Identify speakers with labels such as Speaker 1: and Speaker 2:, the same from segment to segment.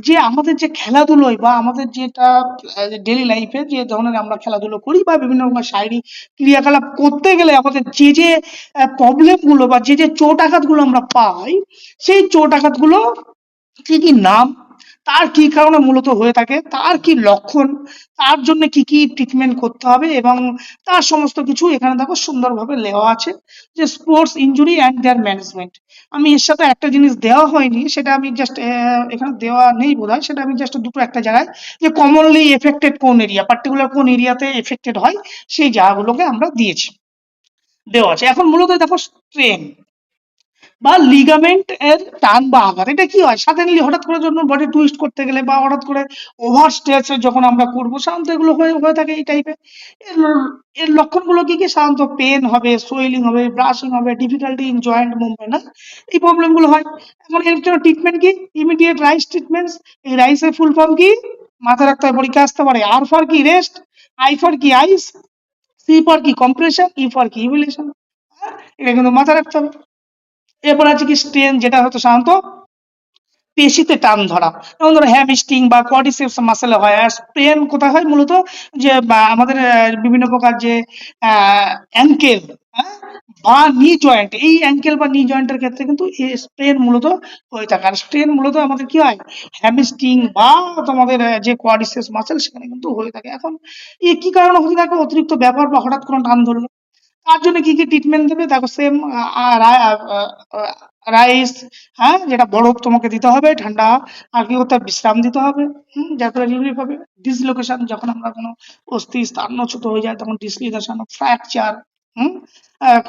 Speaker 1: যে আমাদের যে খেলাধুলোয় বা আমাদের যেটা ডেলি লাইফে যে ধরনের আমরা খেলাধুলো করি বা বিভিন্ন রকমের শারীরিক ক্রিয়াকলাপ করতে গেলে আমাদের যে যে প্রবলেমগুলো বা যে যে চোট আঘাতগুলো আমরা পাই, সেই চোট আঘাতগুলো কি কি নাম তার কি কারণে মূলত হয়ে থাকে? তার কি লক্ষণ? তার জন্য কি কি ট্রিটমেন্ট করতে হবে? এবং তার সমস্ত কিছু এখানে দেখো সুন্দরভাবে লেওয়া আছে যে sports injury and their management আমি এর সাথে একটা জিনিস দেওয়া হয়নি, সেটা আমি জাস্ট এখানে দেওয়া নেই বোধ সেটা আমি জাস্ট দুটো একটা জায়গায় যে কমনলি এফেক্টেড কোন এরিয়া পার্টিকুলার কোন এরিয়াতে এফেক্টেড হয়, সেই জায়গাগুলোকে আমরা দিয়েছি। দেওয়া আছে। এখন মূলত দেখো স্ট্রেন বা লিগামেন্ট এর টান বা আঘাত, এটা কি হয়? সাডেনলি হঠাৎ করে যখন বডি টুইস্ট করতে গেলে বা হঠাৎ করে ওভার স্ট্রেচে যখন আমরা করব সাধারণত এগুলো হয়ে হয়ে থাকে এই টাইপের এর লক্ষণগুলো কি কি? সাধারণত পেন হবে সোয়েলিং হবে ব্রাশিং হবে ডিফিকাল্টি ইন জয়েন্ট মুভমেন্ট না এই প্রবলেমগুলো হয়। এখন এর জন্য ট্রিটমেন্ট কি? ইমিডিয়েট রাইস ট্রিটমেন্টস এই রাইসের ফুল ফর্ম কি? মাথায় রাখতে হয় পরীক্ষা আসতে পারে। আর ফর কি? রেস্ট আই ফর কি? আইস সি ফর কি? কম্প্রেশন ই ফর কি? ইভুলেশন এটা কিন্তু মাথায় রাখতে হবে। এরপর আছে কি স্ট্রেন যেটা হয়তো সাধারণত পেশিতে টান ধরা। যেমন ধরো হ্যামস্ট্রিং বা কোয়াড্রিসেপস মাসেলে হয়। আর স্ট্রেন কোথায় হয়? মূলত যে আমাদের বিভিন্ন প্রকার যে অ্যাঙ্কেল বা নি জয়েন্ট এই অ্যাঙ্কেল বা নি জয়েন্টের ক্ষেত্রে কিন্তু স্ট্রেন মূলত হয়ে থাকে। আর স্ট্রেন মূলত আমাদের কি হয়? হ্যামস্ট্রিং বা তোমাদের যে কোয়াড্রিসেপস মাসেল সেখানে কিন্তু হয়ে থাকে। এখন এ কি কারণে হতে থাকে? অতিরিক্ত ব্যাপার বা হঠাৎ কোনো টান ধরলো তার জন্য কি কি ট্রিটমেন্ট দেবে? দেখো সেম রাইস হ্যাঁ যেটা বরফ তোমাকে দিতে হবে, ঠান্ডা, আর কি করতে বিশ্রাম দিতে হবে, হুম যার ফলে রিলিফ হবে। ডিসলোকেশন যখন আমরা কোনো অস্থি স্থানচ্যুত হয়ে যায়, তখন ডিসলোকেশন ফ্র্যাকচার হুম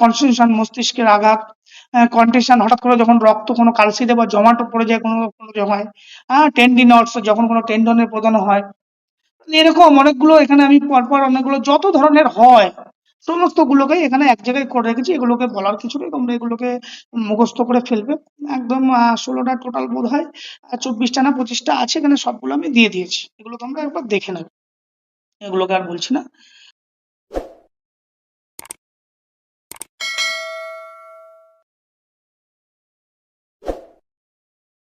Speaker 1: কনস্টিটিউশন মস্তিষ্কের আঘাত কন্টেশন হঠাৎ করে যখন রক্ত কোনো কালসিতে বা জমাটো পড়ে যায় কোনো কোনো জমায় হ্যাঁ টেন্ডিনটস যখন কোনো টেন্ডনের প্রদান হয়। এরকম অনেকগুলো এখানে আমি পরপর অনেকগুলো, যত ধরনের হয় সমস্ত গুলোকে এখানে এক জায়গায় করে রেখেছি, এগুলোকে বলার কিছু নেই, তোমরা এগুলোকে মুখস্থ করে ফেলবে। একদম ষোলোটা টোটাল বোধ হয় চব্বিশটা না পঁচিশটা আছে, এখানে সবগুলো আমি দিয়ে দিয়েছি। এগুলো তোমরা একবার দেখে নেবে। এগুলোকে আর বলছি না।